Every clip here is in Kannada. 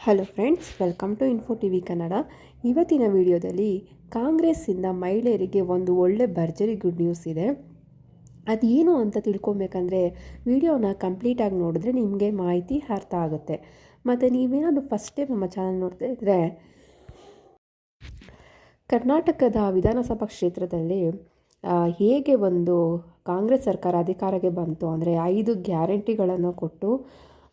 Hello friends welcome to info T V Kannada ಇವತ್ತಿನ ವಿಡಿಯೋದಲ್ಲಿ ಕಾಂಗ್ರೆಸ್ಸಿಂದ ಮಹಿಳೆಯರಿಗೆ ಒಂದು ಒಳ್ಳೆ ಭರ್ಜರಿ ಗುಡ್ ನ್ಯೂಸ್ ಇದೆ. ಅದು ಏನು ಅಂತ ತಿಳ್ಕೊಬೇಕಂದ್ರೆ, ವಿಡಿಯೋನ ಕಂಪ್ಲೀಟಾಗಿ ನೋಡಿದ್ರೆ ನಿಮಗೆ ಮಾಹಿತಿ ಅರ್ಥ ಆಗುತ್ತೆ. ಮತ್ತು ನೀವೇನಾದರೂ ಫಸ್ಟ್ ಟೈಮ್ ನಮ್ಮ ಚಾನಲ್ ನೋಡ್ತಾ ಇದ್ದರೆ ಕರ್ನಾಟಕದ ವಿಧಾನಸಭಾ ಕ್ಷೇತ್ರದಲ್ಲಿ ಹೇಗೆ ಒಂದು ಕಾಂಗ್ರೆಸ್ ಸರ್ಕಾರ ಅಧಿಕಾರಕ್ಕೆ ಬಂತು ಅಂದರೆ ಐದು ಗ್ಯಾರಂಟಿಗಳನ್ನು ಕೊಟ್ಟು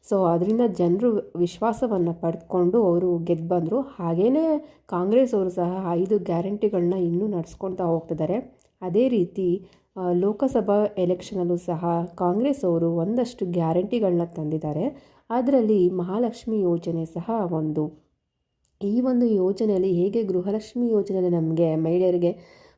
ಸೊ ಅದರಿಂದ ಜನರು ವಿಶ್ವಾಸವನ್ನು ಪಡೆದುಕೊಂಡು ಅವರು ಗೆದ್ದು ಬಂದರು. ಹಾಗೆಯೇ ಕಾಂಗ್ರೆಸ್ ಅವರು ಸಹ ಐದು ಗ್ಯಾರಂಟಿಗಳನ್ನ ಇನ್ನೂ ನಡೆಸ್ಕೊಳ್ತಾ ಹೋಗ್ತಿದ್ದಾರೆ ಅದೇ ರೀತಿ ಲೋಕಸಭಾ ಎಲೆಕ್ಷನಲ್ಲೂ ಸಹ ಕಾಂಗ್ರೆಸ್ ಅವರು ಒಂದಷ್ಟು ಗ್ಯಾರಂಟಿಗಳನ್ನ ತಂದಿದ್ದಾರೆ ಅದರಲ್ಲಿ ಮಹಾಲಕ್ಷ್ಮಿ ಯೋಜನೆ ಸಹ ಒಂದು. ಈ ಒಂದು ಯೋಜನೆಯಲ್ಲಿ ಹೇಗೆ ಗೃಹಲಕ್ಷ್ಮಿ ಯೋಜನೆಯಲ್ಲಿ ನಮಗೆ ಮಹಿಳೆಯರಿಗೆ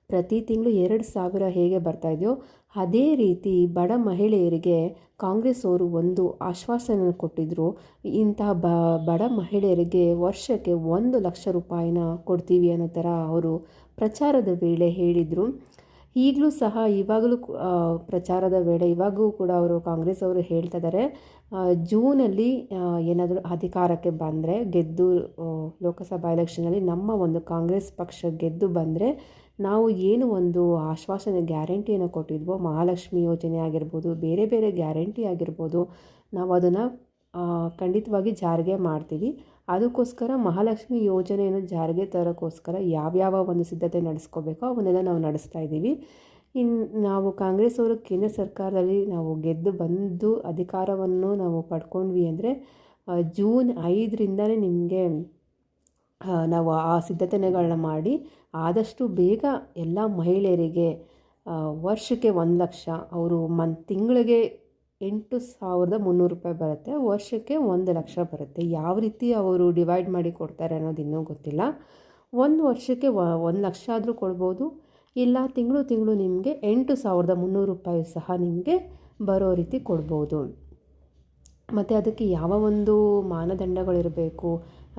ಪ್ರತಿ ತಿಂಗಳು ಎರಡು ಸಾವಿರ ಹೇಗೆ ಬರ್ತಾ ಇದೆಯೋ, ಅದೇ ರೀತಿ ಬಡ ಮಹಿಳೆಯರಿಗೆ ಕಾಂಗ್ರೆಸ್ ಅವರು ಒಂದು ಆಶ್ವಾಸನೆ ಕೊಟ್ಟಿದ್ದರು ಇಂತಹ ಬಡ ಮಹಿಳೆಯರಿಗೆ ವರ್ಷಕ್ಕೆ ಒಂದು ಲಕ್ಷ ರೂಪಾಯಿನ ಕೊಡ್ತೀವಿ ಅನ್ನೋ ಥರ ಅವರು ಪ್ರಚಾರದ ವೇಳೆ ಹೇಳಿದರು. ಈಗಲೂ ಸಹ ಇವಾಗಲೂ ಪ್ರಚಾರದ ವೇಳೆ ಇವಾಗೂ ಕೂಡ ಅವರು ಕಾಂಗ್ರೆಸ್ ಅವರು ಹೇಳ್ತಾ ಇದ್ದಾರೆ ಜೂನಲ್ಲಿ ಏನಾದರೂ ಅಧಿಕಾರಕ್ಕೆ ಬಂದರೆ, ಗೆದ್ದು ಲೋಕಸಭಾ ಎಲೆಕ್ಷನಲ್ಲಿ ನಮ್ಮ ಒಂದು ಕಾಂಗ್ರೆಸ್ ಪಕ್ಷ ಗೆದ್ದು ಬಂದರೆ ನಾವು ಏನು ಒಂದು ಆಶ್ವಾಸನೆ, ಗ್ಯಾರಂಟಿಯನ್ನು ಕೊಟ್ಟಿದ್ವೋ, ಮಹಾಲಕ್ಷ್ಮಿ ಯೋಜನೆ ಆಗಿರ್ಬೋದು, ಬೇರೆ ಬೇರೆ ಗ್ಯಾರಂಟಿ ಆಗಿರ್ಬೋದು, ನಾವು ಅದನ್ನು ಖಂಡಿತವಾಗಿ ಜಾರಿಗೆ ಮಾಡ್ತೀವಿ. ಅದಕ್ಕೋಸ್ಕರ ಮಹಾಲಕ್ಷ್ಮಿ ಯೋಜನೆಯನ್ನು ಜಾರಿಗೆ ತರೋಕ್ಕೋಸ್ಕರ ಯಾವ್ಯಾವ ಒಂದು ಸಿದ್ಧತೆ ನಡೆಸ್ಕೋಬೇಕೋ ಅವನ್ನೆಲ್ಲ ನಾವು ನಡೆಸ್ತಾ ಇದ್ದೀವಿ. ಇನ್ನು ನಾವು ಕಾಂಗ್ರೆಸ್ ಅವರು ಕೇಂದ್ರ ಸರ್ಕಾರದಲ್ಲಿ ನಾವು ಗೆದ್ದು ಬಂದು ಅಧಿಕಾರವನ್ನು ನಾವು ಪಡ್ಕೊಂಡ್ವಿ ಅಂದರೆ ಜೂನ್ ಐದರಿಂದಲೇ ನಿಮಗೆ ನಾವು ಆ ಸಿದ್ಧತೆಗಳನ್ನ ಮಾಡಿ ಆದಷ್ಟು ಬೇಗ ಎಲ್ಲ ಮಹಿಳೆಯರಿಗೆ ವರ್ಷಕ್ಕೆ ಒಂದು ಲಕ್ಷ, ಅವರು ಮನ್, ತಿಂಗಳಿಗೆ ಎಂಟು ಸಾವಿರದ ಮುನ್ನೂರು ರೂಪಾಯಿ ಬರುತ್ತೆ. ವರ್ಷಕ್ಕೆ ಒಂದು ಲಕ್ಷ ಬರುತ್ತೆ. ಯಾವ ರೀತಿ ಅವರು ಡಿವೈಡ್ ಮಾಡಿ ಕೊಡ್ತಾರೆ ಅನ್ನೋದು ಇನ್ನೂ ಗೊತ್ತಿಲ್ಲ. ಒಂದು ವರ್ಷಕ್ಕೆ ಒಂದು ಲಕ್ಷ ಆದರೂ ಕೊಡ್ಬೋದು. ಇಲ್ಲ, ತಿಂಗಳು ತಿಂಗಳು ನಿಮಗೆ ಎಂಟು ಸಾವಿರದ ಮುನ್ನೂರು ರೂಪಾಯಿ ಸಹ ನಿಮಗೆ ಬರೋ ರೀತಿ ಕೊಡ್ಬೋದು. ಮತ್ತು ಅದಕ್ಕೆ ಯಾವ ಒಂದು ಮಾನದಂಡಗಳಿರಬೇಕು?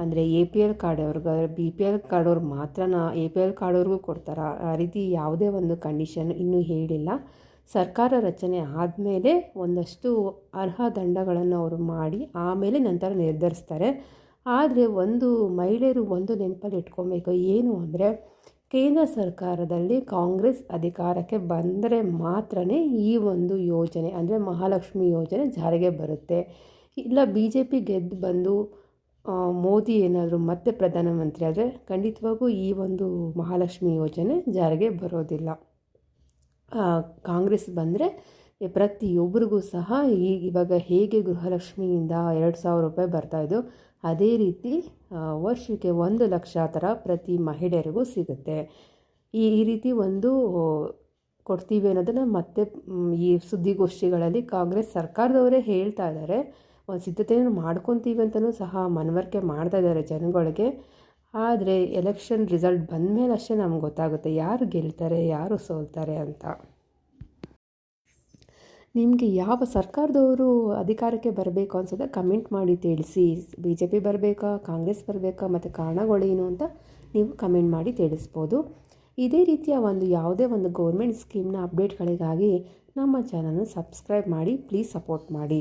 ಅಂದರೆ ಎ ಪಿ ಎಲ್ ಕಾರ್ಡ್ ಅವ್ರಿಗೆ ಬಿ ಪಿ ಎಲ್ ಕಾರ್ಡ್ ಅವ್ರಿಗೆ ಮಾತ್ರನ ಎ ಪಿ ಎಲ್ ಕಾರ್ಡ್ ಅವ್ರಿಗೂ ಕೊಡ್ತಾರಾ. ಆ ರೀತಿ ಯಾವುದೇ ಒಂದು ಕಂಡೀಷನ್ ಇನ್ನೂ ಹೇಳಿಲ್ಲ. ಸರ್ಕಾರ ರಚನೆ ಆದಮೇಲೆ ಒಂದಷ್ಟು ಅರ್ಹ ದಂಡಗಳನ್ನು ಅವರು ಮಾಡಿ ಆಮೇಲೆ ನಂತರ ನಿರ್ಧರಿಸ್ತಾರೆ. ಆದರೆ ಒಂದು ಮಹಿಳೆಯರು ಒಂದು ನೆನಪಲ್ಲಿ ಇಟ್ಕೊಬೇಕು ಏನು ಅಂದರೆ ಕೇಂದ್ರ ಸರ್ಕಾರದಲ್ಲಿ ಕಾಂಗ್ರೆಸ್ ಅಧಿಕಾರಕ್ಕೆ ಬಂದರೆ ಮಾತ್ರನೇ ಈ ಒಂದು ಯೋಜನೆ, ಅಂದರೆ ಮಹಾಲಕ್ಷ್ಮಿ ಯೋಜನೆ ಜಾರಿಗೆ ಬರುತ್ತೆ. ಇಲ್ಲ, ಬಿ ಜೆ ಪಿ ಗೆದ್ದು ಬಂದು ಮೋದಿ ಏನಾದರೂ ಮತ್ತೆ ಪ್ರಧಾನಮಂತ್ರಿ ಆದರೆ ಖಂಡಿತವಾಗೂ ಈ ಒಂದು ಮಹಾಲಕ್ಷ್ಮಿ ಯೋಜನೆ ಜಾರಿಗೆ ಬರೋದಿಲ್ಲ. ಕಾಂಗ್ರೆಸ್ ಬಂದರೆ ಪ್ರತಿಯೊಬ್ಬರಿಗೂ ಸಹ ಈ ಇವಾಗ ಹೇಗೆ ಗೃಹಲಕ್ಷ್ಮಿಯಿಂದ ಎರಡು ಸಾವಿರ ರೂಪಾಯಿ ಬರ್ತಾಯಿದ್ದು ಅದೇ ರೀತಿ ವರ್ಷಕ್ಕೆ ಒಂದು ಲಕ್ಷ ಥರ ಪ್ರತಿ ಮಹಿಳೆಯರಿಗೂ ಸಿಗುತ್ತೆ. ಈ ಈ ರೀತಿ ಒಂದು ಕೊಡ್ತೀವಿ ಅನ್ನೋದನ್ನು ಮತ್ತೆ ಈ ಸುದ್ದಿಗೋಷ್ಠಿಗಳಲ್ಲಿ ಕಾಂಗ್ರೆಸ್ ಸರ್ಕಾರದವರೇ ಹೇಳ್ತಾ ಇದ್ದಾರೆ. ಸಿದ್ಧತೆಯನ್ನು ಮಾಡ್ಕೊತೀವಿ ಅಂತಲೂ ಸಹ ಮನವರಿಕೆ ಮಾಡ್ತಾ ಇದ್ದಾರೆ ಜನಗಳಿಗೆ. ಆದರೆ ಎಲೆಕ್ಷನ್ ರಿಸಲ್ಟ್ ಬಂದ ಮೇಲೆ ಅಷ್ಟೇ ನಮ್ಗೆ ಗೊತ್ತಾಗುತ್ತೆ ಯಾರು ಗೆಲ್ತಾರೆ, ಯಾರು ಸೋಲ್ತಾರೆ ಅಂತ. ನಿಮಗೆ ಯಾವ ಸರ್ಕಾರದವರು ಅಧಿಕಾರಕ್ಕೆ ಬರಬೇಕು ಅನ್ಸೋದ ಕಮೆಂಟ್ ಮಾಡಿ ತಿಳಿಸಿ. ಬಿ ಜೆ ಪಿ ಬರಬೇಕಾ, ಕಾಂಗ್ರೆಸ್ ಬರಬೇಕಾ, ಮತ್ತು ಕಾರಣಗಳೇನು ಅಂತ ನೀವು ಕಮೆಂಟ್ ಮಾಡಿ ತಿಳಿಸ್ಬೋದು. ಇದೇ ರೀತಿಯ ಒಂದು ಯಾವುದೇ ಒಂದು ಗೌರ್ಮೆಂಟ್ ಸ್ಕೀಮ್ನ ಅಪ್ಡೇಟ್ಗಳಿಗಾಗಿ ನಮ್ಮ ಚಾನಲ್ನ ಸಬ್ಸ್ಕ್ರೈಬ್ ಮಾಡಿ ಪ್ಲೀಸ್ ಸಪೋರ್ಟ್ ಮಾಡಿ.